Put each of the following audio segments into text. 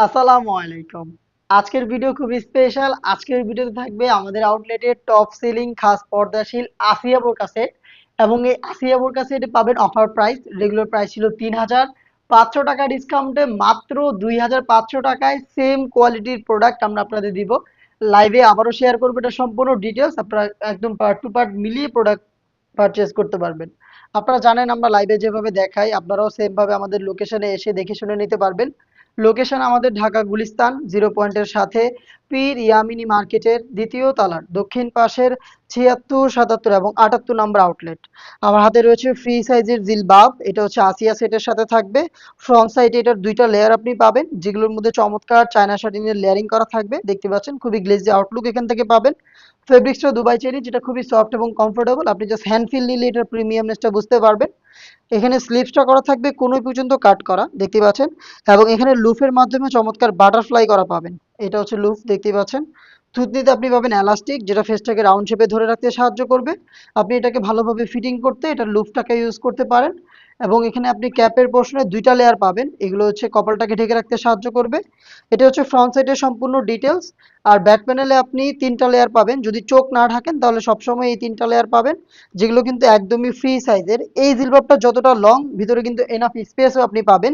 আসসালামু আলাইকুম। আজকের ভিডিও খুব স্পেশাল আজকের ভিডিওতে থাকবে আমাদের আউটলেটের টপ সেলিং খাস পর্দাশীল আসিয়া বোরকা সেট এবং এই আসিয়া বোরকা সেটে পাবেন অফার প্রাইস রেগুলার প্রাইস ছিল তিন হাজার পাঁচশো টাকা ডিসকাউন্টে মাত্র দুই হাজার পাঁচশো টাকায় সেম কোয়ালিটির প্রোডাক্ট আমরা আপনাদের দিব। লাইভে আবারও শেয়ার করব এটা সম্পূর্ণ ডিটেলস আপনারা একদম পার্ট টু পার্ট মিলিয়ে প্রোডাক্ট পারচেস করতে পারবেন। আপনারা জানেন আমরা লাইভে যেভাবে দেখাই, আপনারাও সেম ভাবে আমাদের লোকেশনে এসে দেখে শুনে নিতে পারবেন। লোকেশন আমাদের ঢাকা গুলিস্তান জিরো পয়েন্টের সাথে পীর ইয়ামিনী মার্কেটের দ্বিতীয় তালার দক্ষিণ পাশের ছিয়াত্তর, সাতাত্তর এবং আটাত্তর নম্বর আউটলেট। আমার হাতে রয়েছে ফ্রি সাইজের জিলবাব, এটা হচ্ছে আসিয়া সেটের সাথে থাকবে। ফ্রন্ট সাইডে এটার দুইটা লেয়ার আপনি পাবেন, যেগুলোর মধ্যে চমৎকার চায়না শার্টিনের লেয়ারিং করা থাকবে। দেখতে পাচ্ছেন, খুবই গ্লেজি আউটলুক এখান থেকে পাবেন। ফেব্রিক্সটা দুবাই চেরি, যেটা খুবই সফট এবং কমফোর্টেবল আপনি জাস্ট হ্যান্ড ফিল নিলে এটার প্রিমিয়ামনেসটা বুঝতে পারবেন। এখানে স্লিপসটা করা থাকবে, কোনো পর্যন্ত কাট করা, দেখতে পাচ্ছেন। এবং এখানে লুফের মাধ্যমে চমৎকার বাটারফ্লাই করা পাবেন। এটা হচ্ছে লুফ দেখতে পাচ্ছেন। থুতনিতে আপনি পাবেন এলাস্টিক যেটা ফেসটাকে রাউন্ড শেপে ধরে রাখতে সাহায্য করবে। আপনি এটাকে ভালোভাবে ফিটিং করতে এটা লুফটাকে ইউজ করতে পারেন। এবং এখানে আপনি ক্যাপের পোর্শনে দুইটা লেয়ার পাবেন। এগুলো হচ্ছে কপালটাকে ঢেকে রাখতে সাহায্য করবে। এটা হচ্ছে ফ্রন্ট সাইডের সম্পূর্ণ ডিটেলস আর ব্যাক প্যানেলে আপনি তিনটা লেয়ার পাবেন। যদি চোখ না ঢাকেন, তাহলে সবসময় এই তিনটা লেয়ার পাবেন। যেগুলো কিন্তু একদমই ফ্রি সাইজের এই জিলবাবটা যতটা লং ভিতরে কিন্তু এনাফ স্পেসও আপনি পাবেন।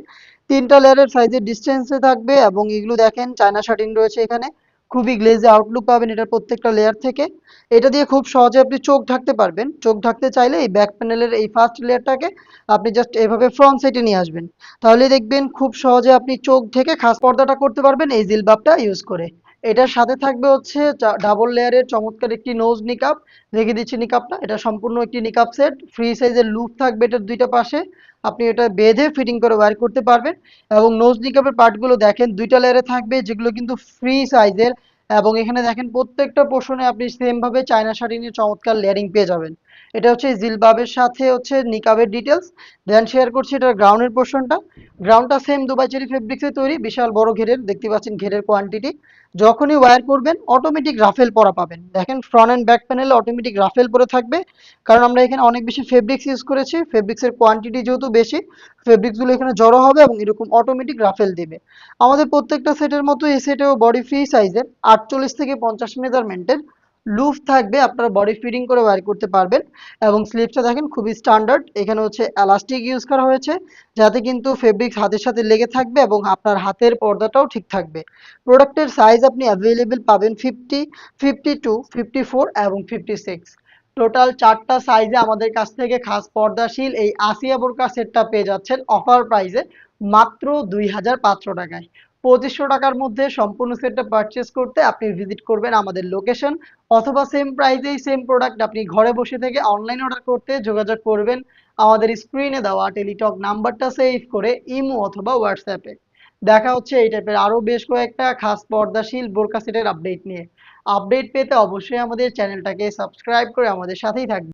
তিনটা লেয়ারের সাইজের ডিস্টেন্সে থাকবে এবং এগুলো দেখেন চায়না শার্টিং রয়েছে এখানে। খুবই গ্লেজে আউটলুক পাবেন এটার প্রত্যেকটা লেয়ার থেকে। এটা দিয়ে খুব সহজে আপনি চোখ ঢাকতে পারবেন। চোখ ঢাকতে চাইলে এই ব্যাক প্যানেলের এই ফার্স্ট লেয়ারটাকে আপনি জাস্ট এভাবে ফ্রন্ট সাইডে নিয়ে আসবেন। তাহলে দেখবেন খুব সহজে আপনি চোখ ঢেকে খাস পর্দাটা করতে পারবেন, এই জিলবাবটা ইউজ করে। এটার সাথে থাকবে হচ্ছে ডাবল লেয়ারের চমৎকার একটি নোজ নিকাপ রেখে দিচ্ছি নিকাপটা এটা সম্পূর্ণ একটি নিকাপ সেট ফ্রি সাইজের লুপ থাকবে এটার দুইটা পাশে। আপনি এটা বেঁধে ফিটিং করে ওয়ার করতে পারবেন। এবং নোজ নিকাপের পার্টগুলো দেখেন, দুইটা লেয়ারে থাকবে, যেগুলো কিন্তু ফ্রি সাইজের এবং এখানে দেখেন, প্রত্যেকটা পোর্শনে আপনি সেম ভাবে চায়না নিয়ে চমৎকার লেয়ারিং পেয়ে যাবেন। এটা হচ্ছে জিলবাবের সাথে হচ্ছে নিকাবের ডিটেলস দেন শেয়ার করছি এটার গ্রাউন্ডের পোর্শনটা গ্রাউন্ডটা সেম দুবাই চেরি ফেব্রিক্সে তৈরি। বিশাল বড় ঘেরের, দেখতে পাচ্ছেন ঘেরের কোয়ান্টিটি যখনই ওয়্যার করবেন অটোমেটিক রাফেল পরা পাবেন। দেখেন ফ্রন্ট অ্যান্ড ব্যাক প্যানেলে অটোমেটিক রাফেল পরে থাকবে। কারণ আমরা এখানে অনেক বেশি ফেব্রিক্স ইউজ করেছি। ফেব্রিক্সের কোয়ান্টিটি যেহেতু বেশি ফেব্রিক্সগুলো এখানে জড়ো হবে এবং এরকম অটোমেটিক রাফেল দেবে। আমাদের প্রত্যেকটা সেটের মতো এই সেটেও বডি ফ্রি সাইজের আটচল্লিশ থেকে পঞ্চাশ মেজারমেন্টের লুফ থাকবে, আপনারা বডি ফিটিং করে ওয়ার করতে পারবেন। এবং স্লিপসটা দেখেন খুবই স্ট্যান্ডার্ড এখানে হচ্ছে এলাস্টিক ইউজ করা হয়েছে, যাতে কিন্তু ফেব্রিক হাতের সাথে লেগে থাকবে এবং আপনার হাতের পর্দাটাও ঠিক থাকবে। প্রোডাক্টের সাইজ আপনি অ্যাভেলেবেল পাবেন fifty fifty two fifty four এবং ফিফটি সিক্স টোটাল চারটা সাইজে আমাদের কাছ থেকে খাস পর্দাশীল এই আসিয়া বোরকা সেটটা পেয়ে যাচ্ছেন অফার প্রাইসে মাত্র দুই হাজার পাঁচশো টাকায়। পঁচিশশো টাকার মধ্যে সম্পূর্ণ সেটটা পারচেস করতে আপনি ভিজিট করবেন আমাদের লোকেশন অথবা সেম প্রাইসেই সেম প্রোডাক্ট আপনি ঘরে বসে থেকে অনলাইন অর্ডার করতে যোগাযোগ করবেন। আমাদের স্ক্রিনে দেওয়া টেলিটক নাম্বারটা সেভ করে ইমো অথবা হোয়াটসঅ্যাপে দেখা হচ্ছে এই টাইপের আরও বেশ কয়েকটা খাস পর্দাশীল বোরকা সেটের আপডেট নিয়ে। আপডেট পেতে অবশ্যই আমাদের চ্যানেলটাকে সাবস্ক্রাইব করে আমাদের সাথেই থাকবেন।